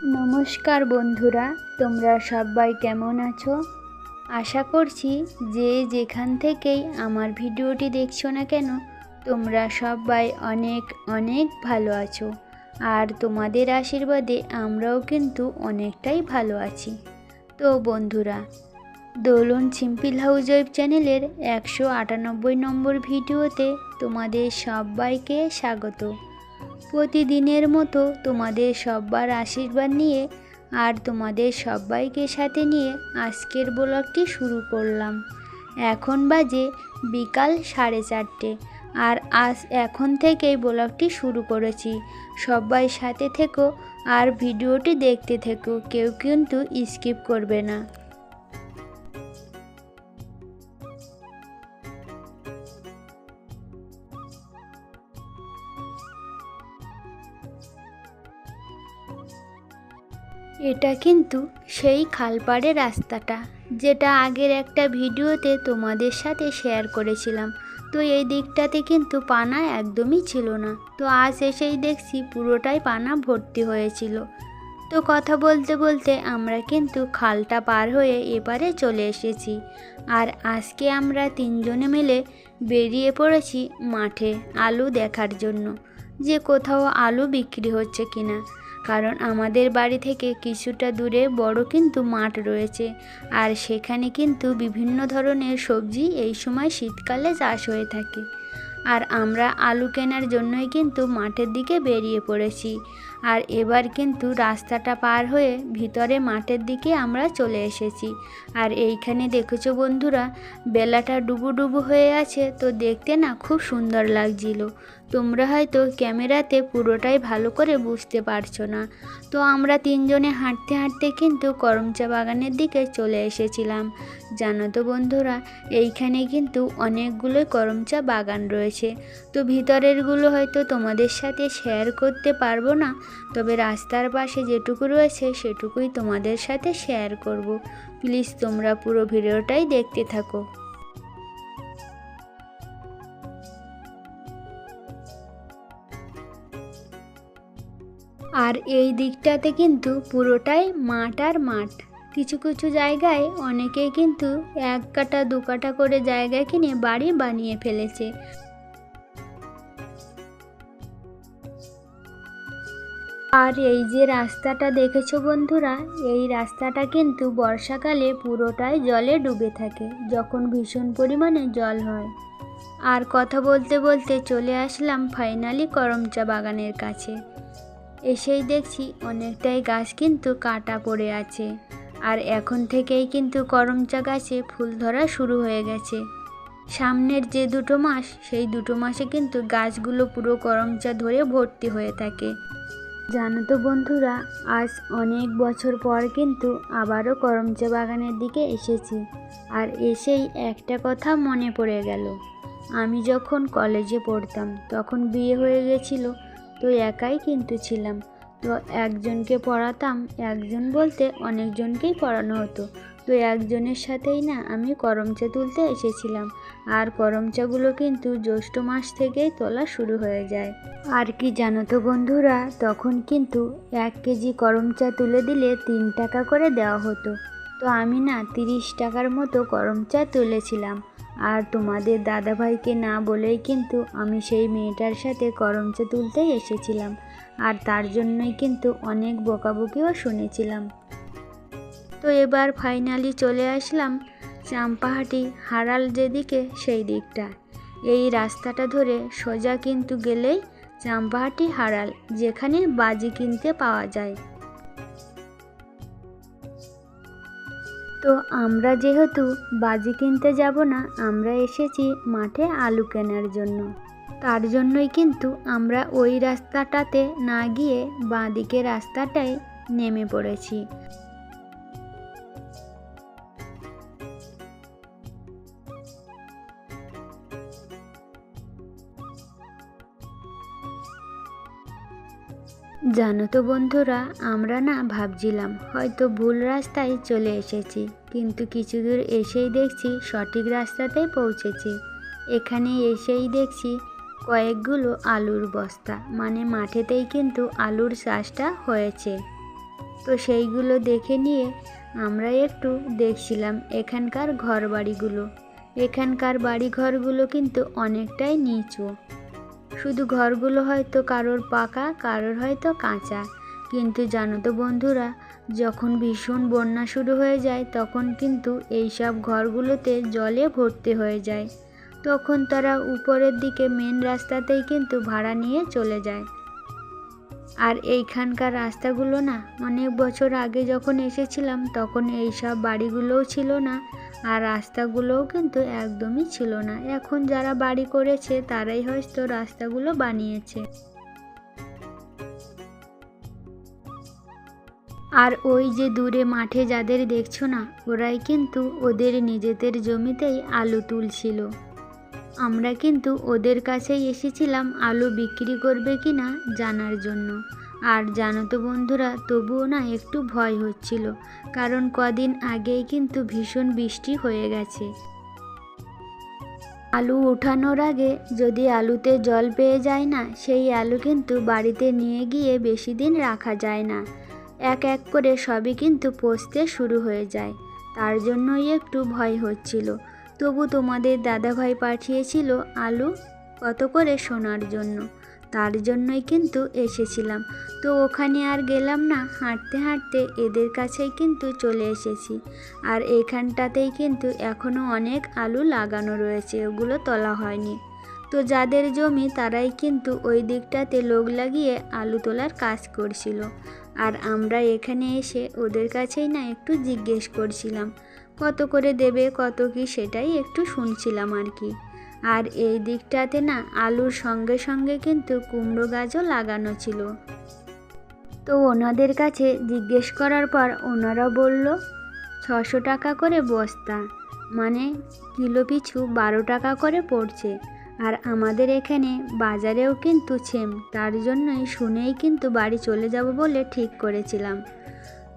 নমস্কার বন্ধুরা, তোমরা সবাই কেমন আছো? আশা করছি যে যেখান থেকেই আমার ভিডিওটি দেখছ না কেন, তোমরা সবাই অনেক অনেক ভালো আছো। আর তোমাদের আশীর্বাদে আমরাও কিন্তু অনেকটাই ভালো আছি। তো বন্ধুরা, দোলন সিম্পল হাউস ওয়েব চ্যানেলের একশো আটানব্বই নম্বর ভিডিওতে তোমাদের সবাইকে স্বাগত। প্রতিদিনের মতো তোমাদের সব্বার আশীর্বাদ নিয়ে আর তোমাদের সবাইকে সাথে নিয়ে আজকের ব্লগটি শুরু করলাম। এখন বাজে বিকাল সাড়ে চারটে আর আজ এখন থেকেই ব্লগটি শুরু করেছি। সবাই সাথে থেকো আর ভিডিওটি দেখতে থেকো, কেউ কিন্তু স্কিপ করবে না। এটা কিন্তু সেই খালপাড়ের রাস্তাটা, যেটা আগের একটা ভিডিওতে তোমাদের সাথে শেয়ার করেছিলাম। তো এই দিকটাতে কিন্তু পানা একদমই ছিল না। তো আজ এসেই দেখছি পুরোটাই পানা ভর্তি হয়েছিল। তো কথা বলতে বলতে আমরা কিন্তু খালটা পার হয়ে এপারে চলে এসেছি। আর আজকে আমরা তিনজনে মিলে বেরিয়ে পড়েছি মাঠে আলু দেখার জন্য। যে কোথাও আলু বিক্রি হচ্ছে কিনা। কারণ আমাদের বাড়ি থেকে কিছুটা দূরে বড় কিন্তু মাঠ রয়েছে। আর সেখানে কিন্তু বিভিন্ন ধরনের সবজি এই সময় শীতকালে চাষ হয়ে থাকে। আর আমরা আলু কেনার জন্যই কিন্তু মাঠের দিকে বেরিয়ে পড়েছি। আর এবার কিন্তু রাস্তাটা পার হয়ে ভিতরে মাঠের দিকে আমরা চলে এসেছি। আর এইখানে দেখেছ বন্ধুরা, বেলাটা ডুবু ডুবু হয়ে আছে, তো দেখতে না খুব সুন্দর লাগছিল। তোমরা হয়তো ক্যামেরাতে পুরোটাই ভালো করে বুঝতে পারছ না। তো আমরা তিনজনে হাঁটতে হাঁটতে কিন্তু করমচা বাগানের দিকে চলে এসেছিলাম। জানো তো বন্ধুরা, এইখানে কিন্তু অনেকগুলোই করমচা বাগান রয়েছে। তো ভিতরেরগুলো হয়তো তোমাদের সাথে শেয়ার করতে পারব না, তবে রাস্তার পাশে যেটুকু রয়েছে সেটুকুই তোমাদের সাথে শেয়ার করব। প্লিজ তোমরা পুরো ভিডিওটাই দেখতে থাকো। আর এই দিকটাতে কিন্তু পুরোটাই মাঠ আর মাঠ। কিছু কিছু জায়গায় অনেকেই কিন্তু এক কাটা, দু কাটা করে জায়গা কিনে বাড়ি বানিয়ে ফেলেছে। আর এই যে রাস্তাটা দেখেছ বন্ধুরা, এই রাস্তাটা কিন্তু বর্ষাকালে পুরোটাই জলে ডুবে থাকে, যখন ভীষণ পরিমাণে জল হয়। আর কথা বলতে বলতে চলে আসলাম ফাইনালি করমচা বাগানের কাছে। এসেই দেখছি অনেকটাই গাছ কিন্তু কাটা পড়ে আছে। আর এখন থেকেই কিন্তু করমচা গাছে ফুল ধরা শুরু হয়ে গেছে। সামনের যে দুটো মাস, সেই দুটো মাসে কিন্তু গাছগুলো পুরো করমচা ধরে ভর্তি হয়ে থাকে। জানো তো বন্ধুরা, আজ অনেক বছর পর কিন্তু আবারও করমচা বাগানের দিকে এসেছি। আর এসেই একটা কথা মনে পড়ে গেল। আমি যখন কলেজে পড়তাম, তখন বিয়ে হয়ে গেছিল তো একাই কিন্তু ছিলাম। তো একজনকে পড়াতাম, একজন বলতে অনেকজনকেই পড়ানো হতো। তো একজনের সাথেই না আমি করমচা তুলতে এসেছিলাম। আর করমচাগুলো কিন্তু জ্যৈষ্ঠ মাস থেকেই তোলা শুরু হয়ে যায়। আর কি জানো তো বন্ধুরা, তখন কিন্তু এক কেজি করমচা তুলে দিলে তিন টাকা করে দেওয়া হতো। তো আমি না তিরিশ টাকার মতো করমচা তুলেছিলাম। আর তোমাদের দাদাভাইকে না বলেই কিন্তু আমি সেই মেয়েটার সাথে করমচা তুলতে এসেছিলাম। আর তার জন্যই কিন্তু অনেক বকাবকিও শুনেছিলাম। তো এবার ফাইনালি চলে আসলাম চাম্পাহাটি হারাল যেদিকে সেই দিকটা। এই রাস্তাটা ধরে সোজা কিন্তু গেলেই চাম্পাহাটি হারাল, যেখানে বাজি কিনতে পাওয়া যায়। তো আমরা যেহেতু বাজি কিনতে যাব না, আমরা এসেছি মাঠে আলু কেনার জন্য। তার জন্যই কিন্তু আমরা ওই রাস্তাটাতে না গিয়ে বাঁদিকে রাস্তাটায় নেমে পড়েছি। জানো তো বন্ধুরা, আমরা না ভাবছিলাম হয়তো ভুল রাস্তায় চলে এসেছি, কিন্তু কিছু দূর এসেই দেখছি সঠিক রাস্তাতেই পৌঁছেছি। এখানে এসেই দেখছি কয়েকগুলো আলুর বস্তা মানে মাঠেতেই কিন্তু আলুর চাষটা হয়েছে। তো সেইগুলো দেখে নিয়ে আমরা একটু দেখছিলাম এখানকার ঘর বাড়িগুলো এখানকার বাড়ি ঘরগুলো কিন্তু অনেকটাই নিচু। শুধু ঘরগুলো হয়তো কারোর পাকা, কারোর হয়তো কাঁচা। কিন্তু জানো তো বন্ধুরা, যখন ভীষণ বন্যা শুরু হয়ে যায়, তখন কিন্তু এই সব ঘরগুলোতে জলে ভর্তি হয়ে যায়। তখন তারা উপরের দিকে মেন রাস্তাতেই কিন্তু ভাড়া নিয়ে চলে যায়। আর এইখানকার রাস্তাগুলো না, অনেক বছর আগে যখন এসেছিলাম, তখন এইসব বাড়িগুলোও ছিল না আর রাস্তাগুলোও কিন্তু একদমই ছিল না। এখন যারা বাড়ি করেছে, তারাই হয়তো রাস্তাগুলো বানিয়েছে। আর ওই যে দূরে মাঠে যাদের দেখছ না, ওরাই কিন্তু ওদের নিজেদের জমিতেই আলু তুলছিল। আমরা কিন্তু ওদের কাছেই এসেছিলাম আলু বিক্রি করবে কি না জানার জন্য। আর জানো তো বন্ধুরা, তবুও না একটু ভয় হচ্ছিল, কারণ কদিন আগেই কিন্তু ভীষণ বৃষ্টি হয়ে গেছে। আলু ওঠানোর আগে যদি আলুতে জল পেয়ে যায় না, সেই আলু কিন্তু বাড়িতে নিয়ে গিয়ে বেশি দিন রাখা যায় না। এক এক করে সবই কিন্তু পচতে শুরু হয়ে যায়। তার জন্যই একটু ভয় হচ্ছিল। তবু তোমাদের দাদাভাই পাঠিয়েছিল আলু কত করে শোনার জন্য? তার জন্যই কিন্তু এসেছিলাম। তো ওখানে আর গেলাম না, হাঁটতে হাঁটতে এদের কাছেই কিন্তু চলে এসেছি। আর এখানটাতেই কিন্তু এখনও অনেক আলু লাগানো রয়েছে, ওগুলো তোলা হয়নি। তো যাদের জমি তারাই কিন্তু ওই দিকটাতে লোক লাগিয়ে আলু তোলার কাজ করছিল। আর আমরা এখানে এসে ওদের কাছেই না একটু জিজ্ঞেস করছিলাম কত করে দেবে, কত কি সেটাই একটু শুনছিলাম আর কি। আর এই দিকটাতে না আলুর সঙ্গে সঙ্গে কিন্তু কুমড়ো গাছও লাগানো ছিল। তো ওনাদের কাছে জিজ্ঞেস করার পর ওনারা বলল, ছশো টাকা করে বস্তা মানে কিলো পিছু বারো টাকা করে পড়ছে। আর আমাদের এখানে বাজারেও কিন্তু ছেম তার জন্যই শুনেই কিন্তু বাড়ি চলে যাব বলে ঠিক করেছিলাম।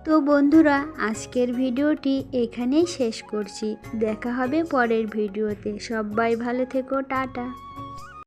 তো বন্ধুরা, আজকের ভিডিওটি এখানেই শেষ করছি। দেখা হবে পরের ভিডিওতে। সবাই ভালো থেকো, টাটা।